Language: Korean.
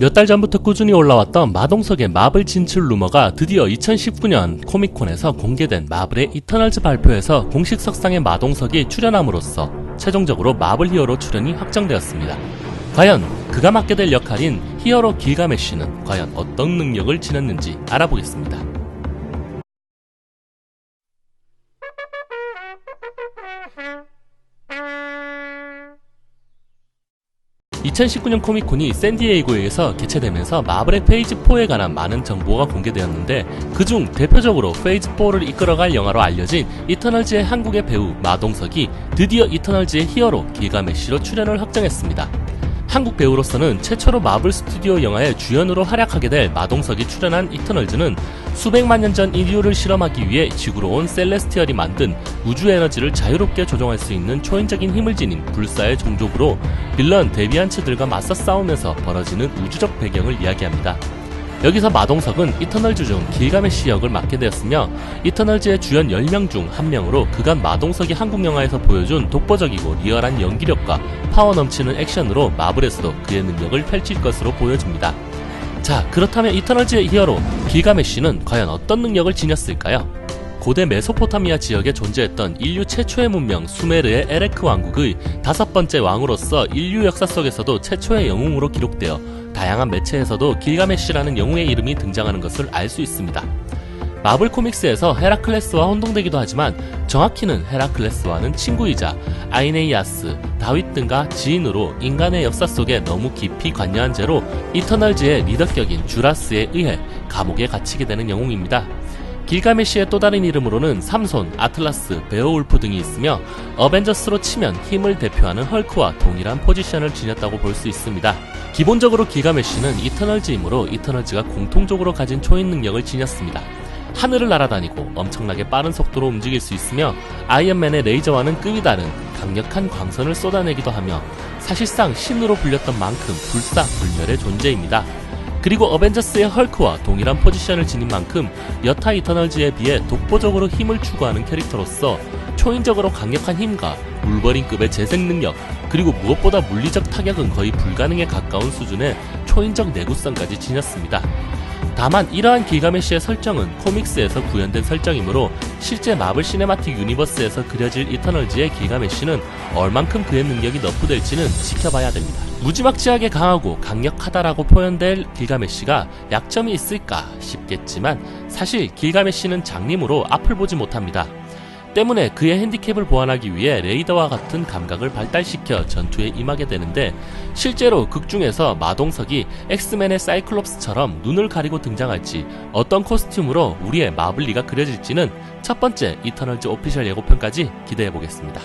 몇 달 전부터 꾸준히 올라왔던 마동석의 마블 진출 루머가 드디어 2019년 코미콘에서 공개된 마블의 이터널즈 발표에서 공식 석상의 마동석이 출연함으로써 최종적으로 마블 히어로 출연이 확정되었습니다. 과연 그가 맡게 될 역할인 히어로 길가메쉬는 과연 어떤 능력을 지녔는지 알아보겠습니다. 2019년 코미콘이 샌디에이고에서 개최되면서 마블의 페이지 4에 관한 많은 정보가 공개되었는데 그중 대표적으로 페이지 4를 이끌어갈 영화로 알려진 이터널즈의 한국의 배우 마동석이 드디어 이터널즈의 히어로 길가메쉬로 출연을 확정했습니다. 한국 배우로서는 최초로 마블 스튜디오 영화의 주연으로 활약하게 될 마동석이 출연한 이터널즈는 수백만 년 전 인류를 실험하기 위해 지구로 온 셀레스티얼이 만든 우주 에너지를 자유롭게 조종할 수 있는 초인적인 힘을 지닌 불사의 종족으로 빌런 데비안츠들과 맞서 싸우면서 벌어지는 우주적 배경을 이야기합니다. 여기서 마동석은 이터널즈 중 길가메시 역을 맡게 되었으며 이터널즈의 주연 10명 중한 명으로 그간 마동석이 한국 영화에서 보여준 독보적이고 리얼한 연기력과 파워 넘치는 액션으로 마블에서도 그의 능력을 펼칠 것으로 보여집니다. 자, 그렇다면 이터널즈의 히어로 길가메시는 과연 어떤 능력을 지녔을까요? 고대 메소포타미아 지역에 존재했던 인류 최초의 문명 수메르의 에레크 왕국의 다섯 번째 왕으로서 인류 역사 속에서도 최초의 영웅으로 기록되어 다양한 매체에서도 길가메쉬라는 영웅의 이름이 등장하는 것을 알 수 있습니다. 마블 코믹스에서 헤라클레스와 혼동되기도 하지만 정확히는 헤라클레스와는 친구이자 아이네이아스, 다윗 등과 지인으로 인간의 역사 속에 너무 깊이 관여한 죄로 이터널즈의 리더격인 주라스에 의해 감옥에 갇히게 되는 영웅입니다. 길가메시의 또 다른 이름으로는 삼손, 아틀라스, 베어울프 등이 있으며 어벤져스로 치면 힘을 대표하는 헐크와 동일한 포지션을 지녔다고 볼 수 있습니다. 기본적으로 길가메시는 이터널즈이므로 이터널즈가 공통적으로 가진 초인 능력을 지녔습니다. 하늘을 날아다니고 엄청나게 빠른 속도로 움직일 수 있으며 아이언맨의 레이저와는 급이 다른 강력한 광선을 쏟아내기도 하며 사실상 신으로 불렸던 만큼 불사불멸의 존재입니다. 그리고 어벤져스의 헐크와 동일한 포지션을 지닌 만큼 여타 이터널즈에 비해 독보적으로 힘을 추구하는 캐릭터로서 초인적으로 강력한 힘과 울버린급의 재생 능력, 그리고 무엇보다 물리적 타격은 거의 불가능에 가까운 수준의 초인적 내구성까지 지녔습니다. 다만 이러한 길가메시의 설정은 코믹스에서 구현된 설정이므로 실제 마블 시네마틱 유니버스에서 그려질 이터널즈의 길가메시는 얼만큼 그의 능력이 너프될지는 지켜봐야 됩니다. 무지막지하게 강하고 강력하다라고 표현될 길가메시가 약점이 있을까 싶겠지만 사실 길가메시는 장님으로 앞을 보지 못합니다. 때문에 그의 핸디캡을 보완하기 위해 레이더와 같은 감각을 발달시켜 전투에 임하게 되는데 실제로 극 중에서 마동석이 엑스맨의 사이클롭스처럼 눈을 가리고 등장할지 어떤 코스튬으로 우리의 마블리가 그려질지는 첫 번째 이터널즈 오피셜 예고편까지 기대해 보겠습니다.